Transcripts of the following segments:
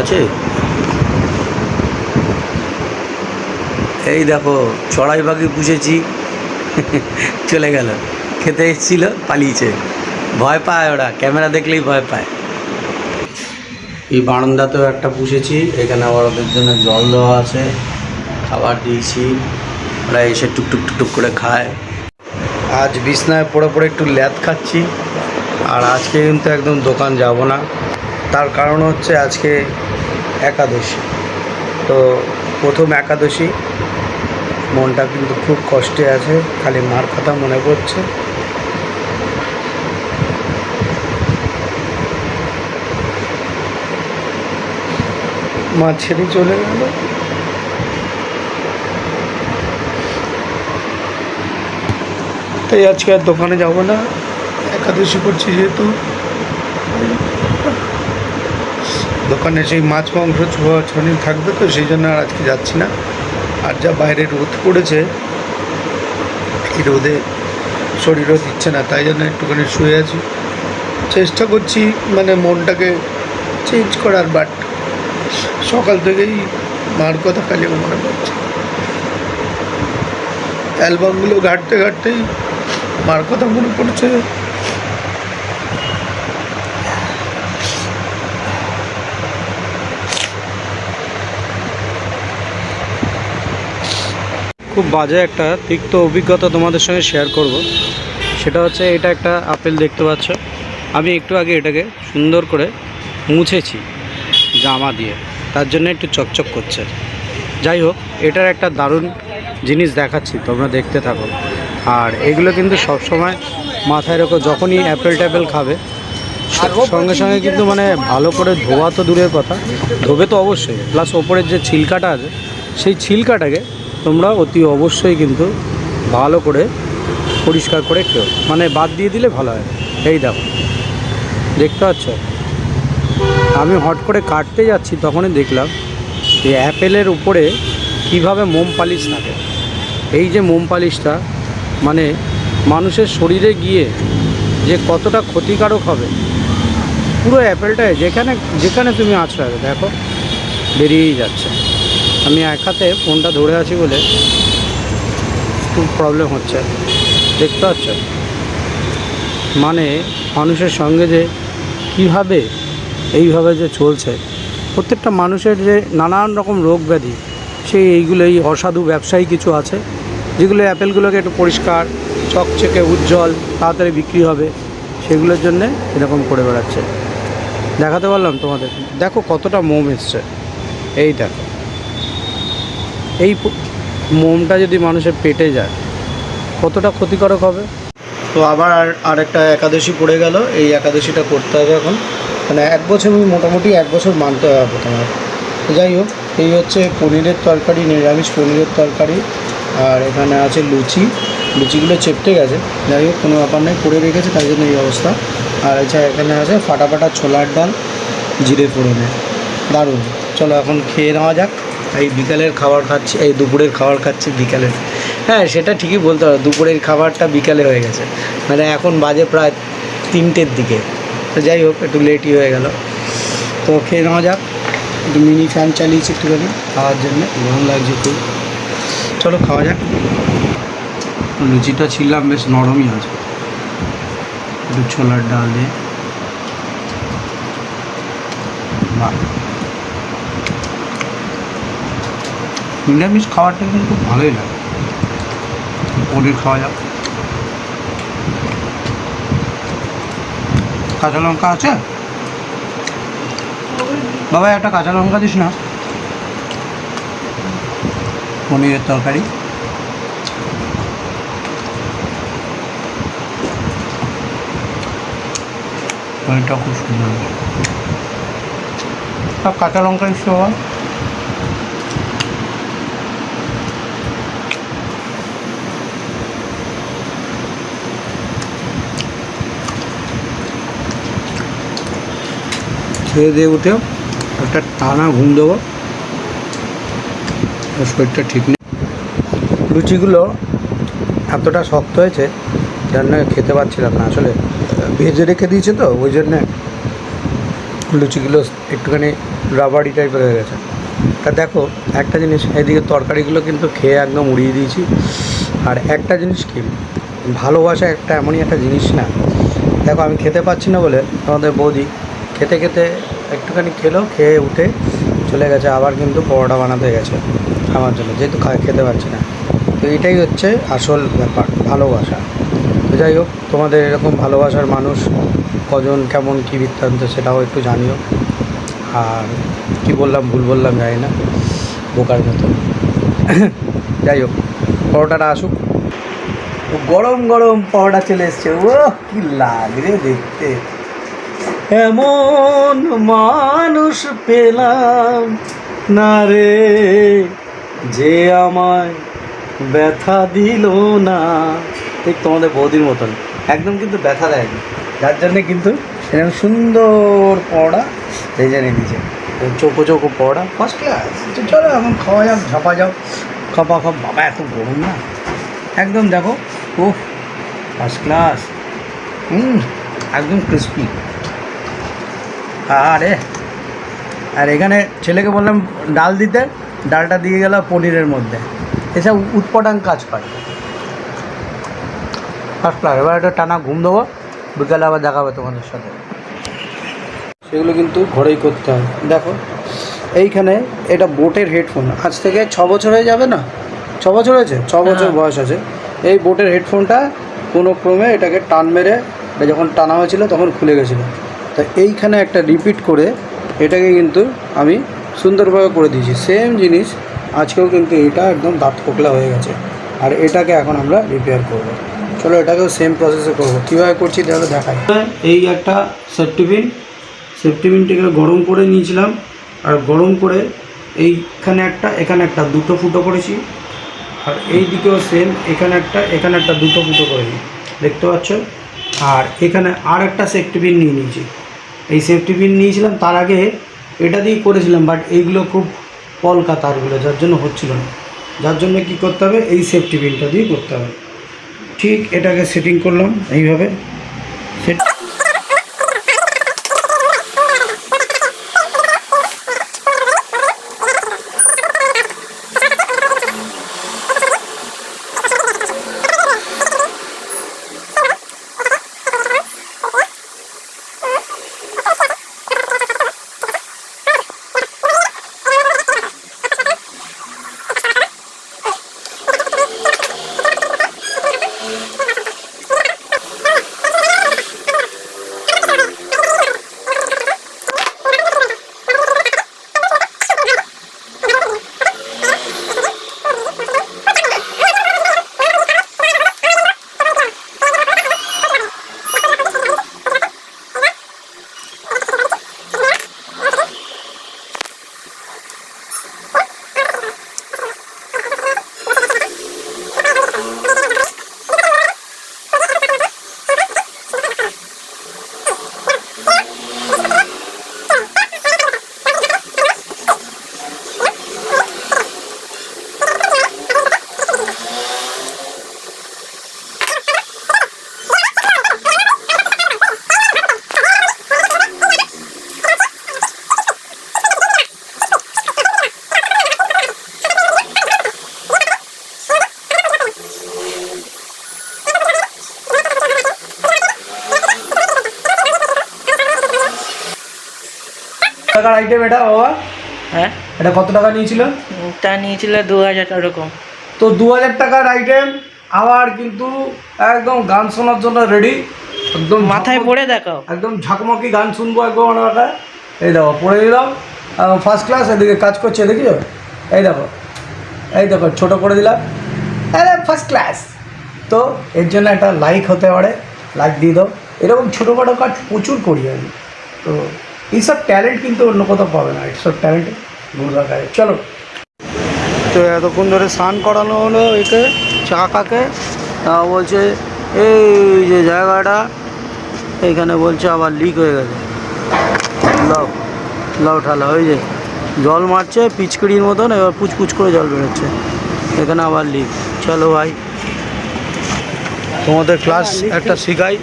আছে? এই দেখো, চড়াই পাখি পুষেছি। চলে গেল। খেতে এসেছিল, পালিয়েছে। ভয় পায় ওরা, ক্যামেরা দেখলেই ভয় পায়। এই বারান্দাতেও একটা পুষেছি, এখানে আবার ওদের জন্য জল দেওয়া আছে, খাবার দিয়েছি। ওরা এসে টুকটুক টুকটুক করে খায়। আজ বিছনায় পড়ে পড়ে একটু ল্যাদ খাচ্ছি, আর আজকে কিন্তু একদম দোকান যাব না। তার কারণ হচ্ছে আজকে একাদশী। তো প্রথম একাদশী, মনটা কিন্তু খুব কষ্টে আছে, খালি মার কথা মনে পড়ছে। মা ছেড়ে চলে গেল। তাই আজকে আর দোকানে যাব না। একাদশী করছি যেহেতু। দোকানে সেই মাছ মাংস ছোঁয়া ছনি থাকবে তো, সেই জন্য আর আজকে যাচ্ছি না। আর যা বাইরে রোদ পড়েছে, এই রোদে শরীরও দিচ্ছে না, তাই জন্য একটুখানি শুয়ে আছি। চেষ্টা করছি মানে মনটাকে চেঞ্জ করার বাট সকাল থেকেই মার কথা খালি মনে পড়ছে। অ্যালবামগুলো ঘাঁটতে ঘাঁটতেই মার কথা মনে পড়ছে। খুব বাজে একটা তিক্ত অভিজ্ঞতা তোমাদের সঙ্গে শেয়ার করব। সেটা হচ্ছে এটা একটা আপেল দেখতে পাচ্ছ। আমি একটু আগে এটাকে সুন্দর করে মুছেছি জামা দিয়ে। তার জন্য একটু চকচক করছে। যাই হোক এটার একটা দারুণ জিনিস দেখাচ্ছি তোমরা দেখতে থাকো। আর এগুলো কিন্তু সবসময় মাথায় রেখো যখনই অ্যাপেল ট্যাপেল খাবে সঙ্গে সঙ্গে কিন্তু মানে ভালো করে ধোয়া তো দূরের কথা। ধোবে তো অবশ্যই। প্লাস ওপরের যে ছিলকাটা আছে সেই ছিলকাটাকে তোমরা অতি অবশ্যই কিন্তু ভালো করে পরিষ্কার করে খেও। মানে বাদ দিয়ে দিলে ভালো হয়। এই দেখো, দেখতে পাচ্ছ? আমি হট করে কাটতে যাচ্ছি, তখনই দেখলাম যে অ্যাপেলের উপরে কীভাবে মোম পালিশ থাকে। এই যে মোম পালিশটা মানে মানুষের শরীরে গিয়ে যে কতটা ক্ষতিকারক হবে, পুরো অ্যাপেলটায় যেখানে যেখানে তুমি আছড়াবে দেখো, বেরিয়েই যাচ্ছে। আমি এক হাতে ফোনটা ধরে আছি বলে খুব প্রবলেম হচ্ছে। দেখতে পাচ্ছ? মানে মানুষের সঙ্গে যে কীভাবে, এইভাবে যে চলছে, প্রত্যেকটা মানুষের যে নানান রকম রোগ ব্যাধি, সেই এইগুলো এই অসাধু ব্যবসায়ী কিছু আছে, যেগুলো অ্যাপেলগুলোকে একটু পরিষ্কার, চকচকে, উজ্জ্বল, তাড়াতাড়ি বিক্রি হবে, সেগুলোর জন্যে এরকম করে বেড়াচ্ছে। দেখাতে পারলাম তোমাদের? দেখো কতটা মোম এসছে। এই দেখো। এই মোমটা যদি মানুষের পেটে যায়, কতটা ক্ষতিকারক হবে? তো আবার আর আরেকটা একাদশী পড়ে গেল, এই একাদশীটা করতে হবে এখন। মানে এক বছর মোটামুটি এক বছর মানতে হবে প্রথমে যাই হোক, এই হচ্ছে পনিরের তরকারি, নিরামিষ পনিরের তরকারি, আর এখানে আছে লুচি। লুচিগুলো চেপটে গেছে। যাই হোক, কোনো ব্যাপার নেই, করে রেখেছে তাই জন্য এই অবস্থা। আর এছাড়া এখানে আছে ফাটা ফাটা ছোলার ডাল, জিরে ফোড়নে। দারুণ। চলো এখন খেয়ে নেওয়া যাক। এই বিকালের খাবার খাচ্ছি, এই দুপুরের খাবার খাচ্ছি বিকালের। হ্যাঁ সেটা ঠিকই বলতে হবে দুপুরের খাবারটা বিকালে হয়ে গেছে। মানে এখন বাজে প্রায় তিনটের দিকে। তো যাই হোক, একটু লেটই হয়ে গেল। তো খেয়ে নেওয়া যাক। একটু মিনি ফ্যান চালিয়েছি একটুখানি, খাওয়ার জন্য। গরম লাগছে খুব। চলো, খাওয়া যাক। লুচিটা ছিলাম বেশ নরমই আছে। একটু ছোলার ডাল দিয়ে। বাহ। নিরামিষ খাবারটা কিন্তু খুব ভালোই লাগে। পনির খাওয়া যাক। কাঁচা লঙ্কা আছে? বাবা, একটা কাঁচা লঙ্কা দিস না। পনিরের তরকারি। পনিরটা খুব সুন্দর। কাঁচা লঙ্কা দিস বাবা। খেয়ে দিয়ে উঠেও একটা টানা ঘুম দেবো। শরীরটা ঠিক নেই। লুচিগুলো এতটা শক্ত হয়েছে যার খেতে পারছিলাম না। আসলে ভেজে রেখে দিয়েছে তো, ওই জন্যে লুচিগুলো একটুখানি রাবারি টাইপের হয়ে গেছে। তা দেখো, একটা জিনিস, এদিকে তরকারিগুলো কিন্তু খেয়ে একদম উড়িয়ে দিয়েছি। আর একটা জিনিস কি, ভালোবাসা একটা এমনই একটা জিনিস না। দেখো, আমি খেতে পাচ্ছি না বলে আমাদের বৌদি খেতে খেতে একটুখানি খেলো, খেয়ে উঠে চলে গেছে। আবার কিন্তু পরোটা বানাতে গেছে আমার জন্য, যেহেতু খেতে পারছি না। তো এটাই হচ্ছে আসল ব্যাপার, ভালোবাসা। তো যাই হোক, তোমাদের এরকম ভালোবাসার মানুষ কজন, কেমন, কী বৃত্তান্ত সেটাও একটু জানিও। আর কি বললাম, ভুল বললাম জানি না, বোকার মতো। যাই হোক, পরোটাটা আসুক। গরম গরম পরোটা চলে এসছে। ও কি লাগবে দেখতে। এমন মানুষ পেলাম না রে, যে আমায় ব্যথা দিল না। ঠিক তোমাদের বৌদির মতন। একদম কিন্তু ব্যথা দেয়নি। যার জন্যে কিন্তু এরকম সুন্দর পড়া ভেজে নিয়ে দিয়েছে চৌকো চৌকো পড়া। ফার্স্ট ক্লাস চলো এখন খাওয়া যাক, ঝাপা যাও খাপা খাপ বাবা, এত গরম না। একদম দেখো ও ফার্স্ট ক্লাস হুম, একদম ক্রিস্পি আরে আর এখানে ছেলেকে বললাম ডাল দিতে ডালটা দিয়ে গেল পনিরের মধ্যে। এসব উৎপটাং কাজ করে। ফার্স্ট ক্লাস এবার একটা টানা ঘুম দেবো বিকালে আবার দেখা হবে তোমাদের সাথে। সেগুলো কিন্তু ঘরেই করতে হয়। দেখো এইখানে এটা বোটের হেডফোন। আজ থেকে ছ বছর হয়ে যাবে না? ছ বছর হয়েছে? ছ বছর হ্যাঁ। বয়স আছে। এই বোটের হেডফোনটা কোনো ক্রমে এটাকে টান মেরে এটা যখন টানা হয়েছিল তখন খুলে গেছিল। তা এইখানে একটা রিপিট করে এটাকে কিন্তু আমি সুন্দরভাবে করে দিয়েছি। সেম জিনিস আজকেও কিন্তু এটা একদম দাঁত খোকলা হয়ে গেছে। আর এটাকে এখন আমরা রিপেয়ার করব। চলো এটাকেও সেম প্রসেসে করব। কীভাবে করছি তাহলে দেখাই। এই একটা সেফটি পিন সেফটি পিনটিকে গরম করে নিয়েছিলাম। আর গরম করে এইখানে একটা, এখানে একটা, দুটো ফুটো করেছি। আর এই দিকেও সেম এখানে একটা এখানে একটা, দুটো ফুটো করেছি। দেখতে পাচ্ছ? আর এখানে আর একটা সেফটি পিন নিয়ে নিয়েছি। এই সেফটি পিন নিয়েছিলাম, তার আগে এটা দিয়েই করেছিলাম বাট এইগুলো খুব পলকা তারগুলো যার জন্য হচ্ছিল না। যার জন্য কি করতে হবে? এই সেফটি পিনটা দিয়ে করতে হবে। ঠিক এটাকে সেটিং করলাম, এইভাবে। সেট টাকার আইটেম এটা বাবা? হ্যাঁ? এটা কত টাকা নিয়েছিল? তা নিয়েছিল দু হাজার ওরকম তো দু হাজার টাকার আইটেম আবার কিন্তু একদম গান শোনার জন্য রেডি একদম মাথায় পড়ে দেখাও। একদম ঝাঁকমাকি গান শুনব একদম আমরা এই দেখো পড়ে দিলাম। ফার্স্ট ক্লাস এদিকে কাজ করছে দেখিও এই দেখো এই দেখো ছোটো করে দিলাম। আরে ফার্স্ট ক্লাস তো এর জন্য একটা লাইক হতে পারে। লাইক দিয়ে দাও। এরকম ছোটোখাটো কাজ প্রচুর করি আমি। তো এইসব ট্যালেন্ট কিন্তু অন্য কোথাও পাবে না এইসব ট্যালেন্ট গুরুদাকারে চলো। তো এতক্ষণ ধরে স্নান করানো হলো একে চাকাকে তা বলছে, এই যে জায়গাটা, এখানে বলছে আবার লিক হয়ে গেছে। লাও লাও ঠালা, ওই যে জল মারছে, পিচকিড়ির মতন, এবার পুচপুচ করে জল বেরোচ্ছে। এখানে আবার লিক চলো ভাই। তোমাদের ক্লাস একটা শিখাই।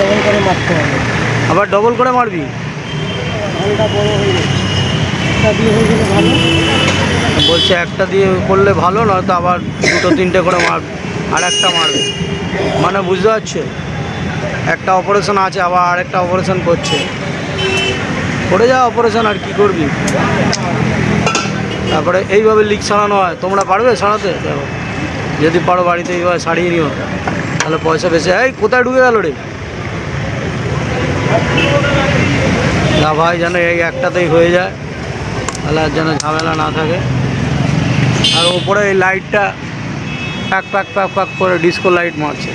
ডবল করে মারতে হবে আবার ডবল করে মারবি? একটা দিয়ে বলছে একটা দিয়ে করলে ভালো, নয়তো আবার দুটো, তিনটে করে মার আর একটা মারবে। মানে বুঝতে পারছে? একটা অপারেশন আছে, আবার আরেকটা অপারেশন করছে। করে যা অপারেশন আর কি করবি? তারপরে এইভাবে লিক সারানো হয়। তোমরা পারবে সারাতে যদি পারো বাড়িতে এইভাবে সারিয়ে নিও, তাহলে পয়সা বেশি। এই, কোথায় ঢুকে গেল রে? না ভাই, যেন এই একটাতেই হয়ে যায়, তাহলে আর যেন ঝামেলা না থাকে। আর ওপরে এই লাইটটা প্যাক প্যাক প্যাক প্যাক করে ডিস্কো লাইট মারছে।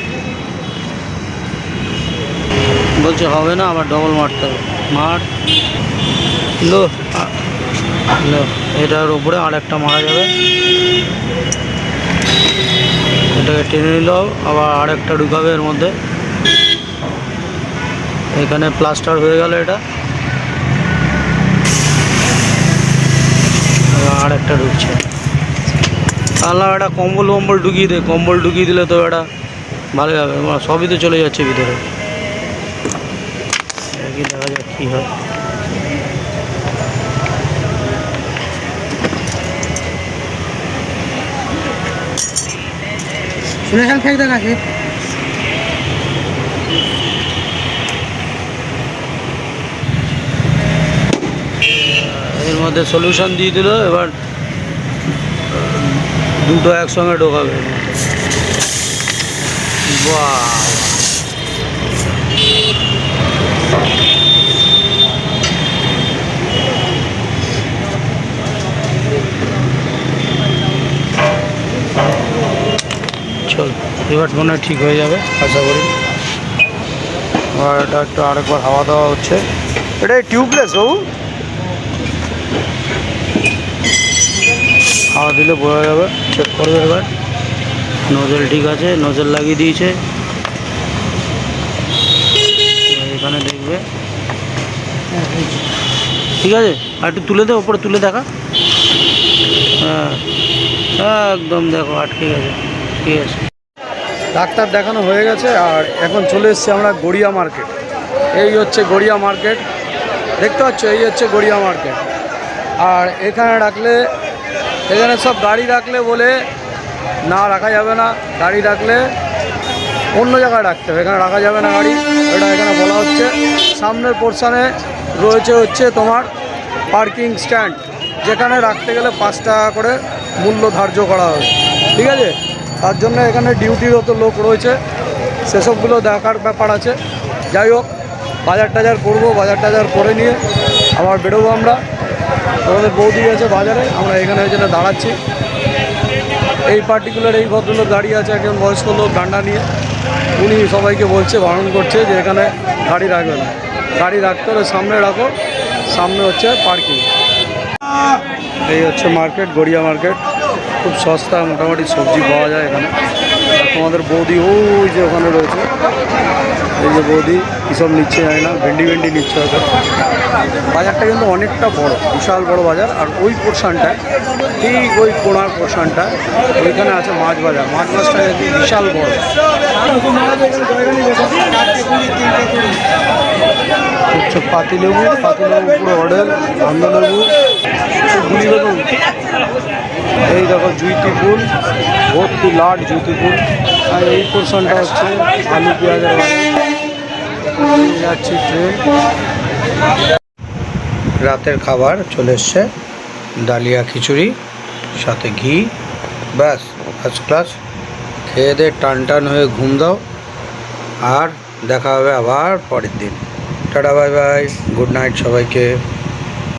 বলছে, হবে না, আবার ডবল মারতে হবে। মার। লো লো, এটার উপরে আর একটা মারা যাবে। এটাকে টেনে নিল আবার আর একটা ঢুকাবে এর মধ্যে। এখানে প্লাস্টার হয়ে গেল এটা। আর একটা ঢুকছে। তাহলে একটা কম্বল কম্বল ঢুকিয়ে দে, কম্বল ঢুকিয়ে দিলে তো এটা ভালো হবে। সবই তো চলে যাচ্ছে ভিতরে। দেখা যাক কী হয়। ফেক দেন আছে এর মধ্যে সলিউশন দিয়ে দিল এবার দুটো একসঙ্গে ঢোকাবে। বাহ। চল, এবার মনে হয় ঠিক হয়ে যাবে, আশা করি। এটা একটু আরেকবার হাওয়া দেওয়া হচ্ছে। এটা টিউবলেস বাবু। হাওয়া দিলে বোঝা যাবে চেক করবে এবার। নজল ঠিক আছে নজল লাগিয়ে দিয়েছে। এখানে দেখবে। ঠিক আছে, আর একটু তুলে দে, ওপরে তুলে দেখা। হ্যাঁ একদম দেখো, আটকে গেছে। ঠিক আছে। ডাক্তার দেখানো হয়ে গেছে আর এখন চলে এসেছি আমরা গড়িয়া মার্কেট। এই হচ্ছে গড়িয়া মার্কেট। দেখতে পাচ্ছ, এই হচ্ছে গড়িয়া মার্কেট। আর এখানে রাখলে, এখানে সব গাড়ি রাখলে বলে না রাখা যাবে না। গাড়ি রাখলে অন্য জায়গায় রাখতে হবে। এখানে রাখা যাবে না গাড়ি এটা এখানে বলা হচ্ছে। সামনের পোর্শানে রয়েছে হচ্ছে তোমার পার্কিং স্ট্যান্ড যেখানে রাখতে গেলে পাঁচ টাকা করে মূল্য ধার্য করা হবে। ঠিক আছে? তার জন্য এখানে ডিউটিরত লোক রয়েছে। সেসবগুলো দেখার ব্যাপার আছে। যাই হোক, বাজার টাজার করব, বাজার টাজার করে নিয়ে আবার বেরোবো আমরা। আমাদের বৌদি আছে বাজারে, আমরা এখানে যেন দাঁড়াচ্ছি। এই পার্টিকুলার এই ভদ্রলোক দাঁড়িয়ে আছে, একজন বয়স্ক লোক ডান্ডা নিয়ে। উনি সবাইকে বলছে, বারণ করছে যে এখানে গাড়ি রাখবে না। গাড়ি রাখতে হলে সামনে রাখো, সামনে হচ্ছে পার্কিং এই হচ্ছে মার্কেট গড়িয়া মার্কেট খুব সস্তা মোটামুটি সবজি পাওয়া যায় এখানে। তোমাদের বৌদি, ওই যে ওখানে রয়েছে। এই যে বৌদি কীসব নিচ্ছে জানি না, ভেন্ডি ভেন্ডি নিচ্ছে হয়তো বাজারটা কিন্তু অনেকটা বড়, বিশাল বড় বাজার। আর ওই পোর্শনটায়, ঠিক ওই কোনার পোর্শনটা, ওইখানে আছে মাছ বাজার। মাছ কিন্তু বিশাল বড়। হচ্ছে পাতিলেবু পাতিলেবু পুরো অডেল আন্দলেবু গুলি বেগুন। এই দেখো জুইতি ফুল, ভর্তি লাট জুইতি ফুল। আর এই পোর্শনটা হচ্ছে আলু পেঁয়াজের যাচ্ছি ট্রেন। রাতের খাবার চলে এসছে, ডালিয়া খিচুড়ি, সাথে ঘি। ব্যাস ফার্স্ট ক্লাস খেয়ে দে টান টান হয়ে ঘুম দাও। আর দেখা হবে আবার পরের দিন। Tata bye bye good night সবাইকে।